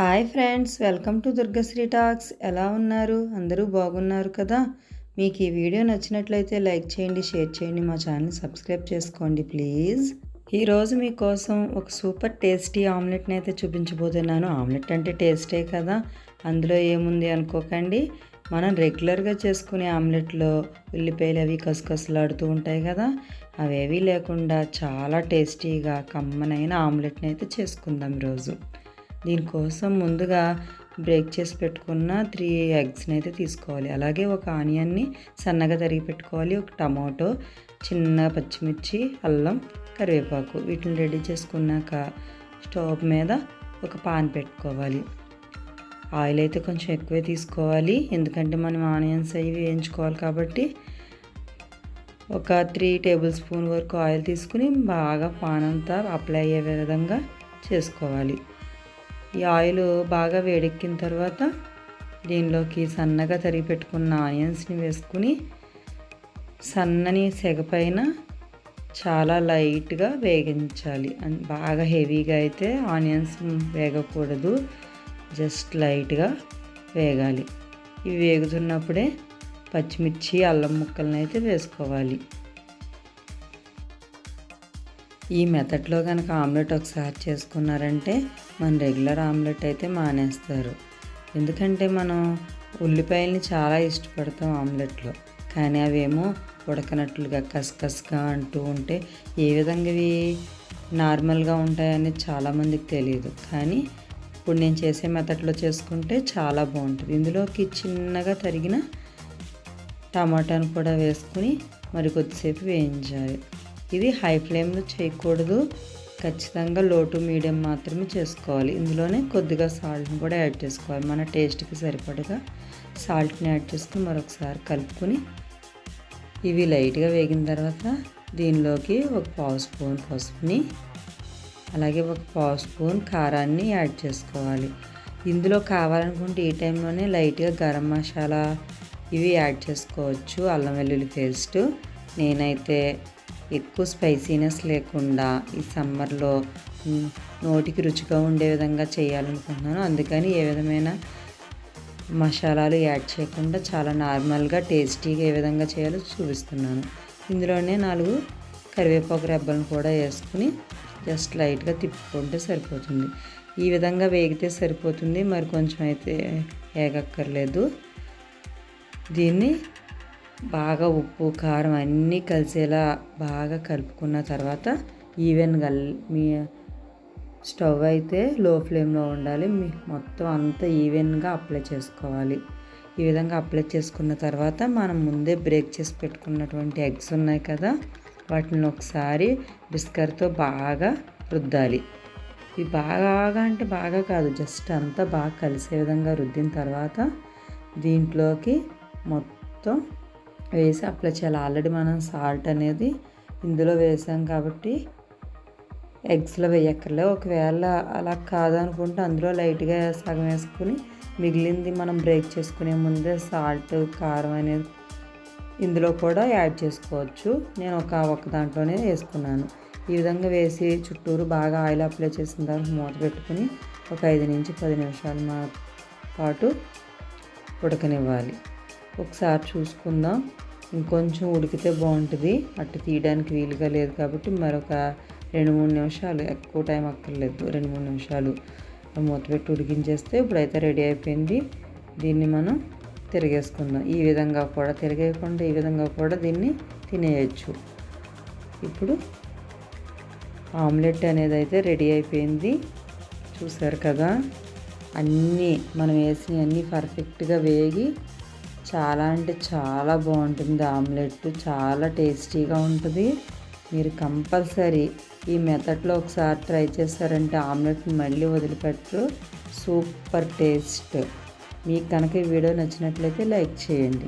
Hi friends welcome to Durgasri talks. ఎలా ఉన్నారు? అందరూ బాగున్నారు కదా? మీకు ఈ వీడియో నచ్చినట్లయితే లైక్ చేయండి షేర్ చేయండి మా ఛానల్ సబ్స్క్రైబ్ చేసుకోండి ప్లీజ్. ఈరోజు మీకోసం ఒక సూపర్ టేస్టీ ఆమ్లెట్ని అయితే చూపించబోతున్నాను. ఆమ్లెట్ అంటే టేస్టే కదా? అందులో ఏముంది అనుకోకండి. మనం రెగ్యులర్గా చేసుకునే ఆమ్లెట్లో ఉల్లిపాయలు అవి కసకసలాడుతూ ఉంటాయి కదా? అవేవి లేకుండా చాలా టేస్టీగా కమ్మనైన ఆమ్లెట్ని అయితే చేసుకుందాం ఈరోజు దీనికోసం ముందుగా బ్రేక్ చేసి పెట్టుకున్న త్రీ ఎగ్స్ని అయితే తీసుకోవాలి. అలాగే ఒక ఆనియన్ని సన్నగా తరిగి పెట్టుకోవాలి. ఒక టమాటో చిన్న పచ్చిమిర్చి అల్లం కరివేపాకు వీటిని రెడీ చేసుకున్నాక స్టవ్ మీద ఒక పాన్ పెట్టుకోవాలి. ఆయిల్ అయితే కొంచెం ఎక్కువే తీసుకోవాలి. ఎందుకంటే మనం ఆనియన్స్ అవి వేయించుకోవాలి కాబట్టి ఒక త్రీ టేబుల్ స్పూన్ వరకు ఆయిల్ తీసుకుని బాగా పాన్ అంతా అప్లై అయ్యే విధంగా చేసుకోవాలి. ఈ ఆయిల్ బాగా వేడెక్కిన తర్వాత దీనిలోకి సన్నగా తరిగి పెట్టుకున్న ఆనియన్స్ని వేసుకుని సన్నని సెగ పైన చాలా లైట్గా వేగించాలి. బాగా హెవీగా అయితే ఆనియన్స్ వేగకూడదు. జస్ట్ లైట్గా వేగాలి. ఇవి వేగుతున్నప్పుడే పచ్చిమిర్చి అల్లం ముక్కలను అయితే వేసుకోవాలి. ఈ మెథడ్లో కనుక ఆమ్లెట్ ఒకసారి చేసుకున్నారంటే మన రెగ్యులర్ ఆమ్లెట్ అయితే మానేస్తారు. ఎందుకంటే మనం ఉల్లిపాయల్ని చాలా ఇష్టపడతాం ఆమ్లెట్లో. కానీ అవేమో ఉడకనట్లుగా కసకసగా అంటూ ఉంటే ఏ విధంగా ఇవి నార్మల్గా ఉంటాయని చాలామందికి తెలియదు. కానీ ఇప్పుడు నేను చేసే మెథడ్లో చేసుకుంటే చాలా బాగుంటుంది. ఇందులోకి చిన్నగా తరిగిన టమాటాను కూడా వేసుకుని మరి కొద్దిసేపు వేయించాలి. ఇది హై ఫ్లేమ్లో చేయకూడదు. ఖచ్చితంగా లో టు మీడియం మాత్రమే చేసుకోవాలి. ఇందులోనే కొద్దిగా సాల్ట్ని కూడా యాడ్ చేసుకోవాలి. మన టేస్ట్కి సరిపడగా సాల్ట్ని యాడ్ చేసుకుని మరొకసారి కలుపుకొని ఇవి లైట్గా వేగిన తర్వాత దీనిలోకి ఒక పావు స్పూన్ పసుపుని అలాగే ఒక పావు స్పూన్ కారాన్ని యాడ్ చేసుకోవాలి. ఇందులో కావాలనుకుంటే ఈ టైంలోనే లైట్గా గరం మసాలా ఇవి యాడ్ చేసుకోవచ్చు. అల్లం వెల్లుల్లి పేస్ట్ నేనైతే ఎక్కువ స్పైసీనెస్ లేకుండా ఈ సమ్మర్లో నోటికి రుచిగా ఉండే విధంగా చేయాలనుకుంటున్నాను. అందుకని ఏ విధమైన మసాలాలు యాడ్ చేయకుండా చాలా నార్మల్గా టేస్టీగా ఏ విధంగా చేయాలో చూపిస్తున్నాను. ఇందులోనే నాలుగు కరివేపాకు రెబ్బలను కూడా వేసుకుని జస్ట్ లైట్గా తిప్పుకుంటే సరిపోతుంది. ఈ విధంగా వేగితే సరిపోతుంది. మరి కొంచెం అయితే వేగక్కర్లేదు దీన్ని బాగా ఉప్పు కారం అన్నీ కలిసేలా బాగా కలుపుకున్న తర్వాత ఈవెన్గా మీ స్టవ్ అయితే లో ఫ్లేమ్లో ఉండాలి. మీ మొత్తం అంతా ఈవెన్గా అప్లై చేసుకోవాలి. ఈ విధంగా అప్లై చేసుకున్న తర్వాత మనం ముందే బ్రేక్ చేసి పెట్టుకున్నటువంటి ఎగ్స్ ఉన్నాయి కదా వాటిని ఒకసారి బిస్కర్తో బాగా రుద్దాలి. ఇవి బాగా అంటే బాగా కాదు జస్ట్ అంతా బాగా కలిసే విధంగా రుద్దిన తర్వాత దీంట్లోకి మొత్తం వేసి అప్లై చేయాలి. ఆల్రెడీ మనం సాల్ట్ అనేది ఇందులో వేసాం కాబట్టి ఎగ్స్లో వేయక్కర్లే. ఒకవేళ అలా కాదనుకుంటే అందులో లైట్గా సగం వేసుకుని మిగిలింది మనం బ్రేక్ చేసుకునే ముందే సాల్ట్ కారం అనేది ఇందులో కూడా యాడ్ చేసుకోవచ్చు. నేను ఒక ఒక దాంట్లోనే వేసుకున్నాను. ఈ విధంగా వేసి చుట్టూరు బాగా ఆయిల్ అప్లై చేసిన తర్వాత మూత పెట్టుకుని ఒక ఐదు నుంచి పది నిమిషాల పాటు ఉడకనివ్వాలి. ఒకసారి చూసుకుందాం. ఇంకొంచెం ఉడికితే బాగుంటుంది. అట్టు తీయడానికి వీలుగా లేదు కాబట్టి మరొక రెండు మూడు నిమిషాలు ఎక్కువ టైం అక్కర్లేదు. రెండు మూడు నిమిషాలు మూత పెట్టి ఉడికించేస్తే ఇప్పుడైతే రెడీ అయిపోయింది. దీన్ని మనం తిరిగేసుకుందాం. ఈ విధంగా కూడా తిరిగేయకుండా ఈ విధంగా కూడా దీన్ని తినేయచ్చు. ఇప్పుడు ఆమ్లెట్ అనేది అయితే రెడీ అయిపోయింది. చూసారు కదా? అన్నీ మనం వేసినవి అన్నీ పర్ఫెక్ట్గా వేగి చాలా అంటే చాలా బాగుంటుంది ఆమ్లెట్. చాలా టేస్టీగా ఉంటుంది. మీరు కంపల్సరీ ఈ మెథడ్లో ఒకసారి ట్రై చేస్తారంటే ఆమ్లెట్ని మళ్ళీ వదిలిపెట్టరు. Super taste. మీకు కనుక ఈ వీడియో నచ్చినట్లయితే లైక్ చేయండి.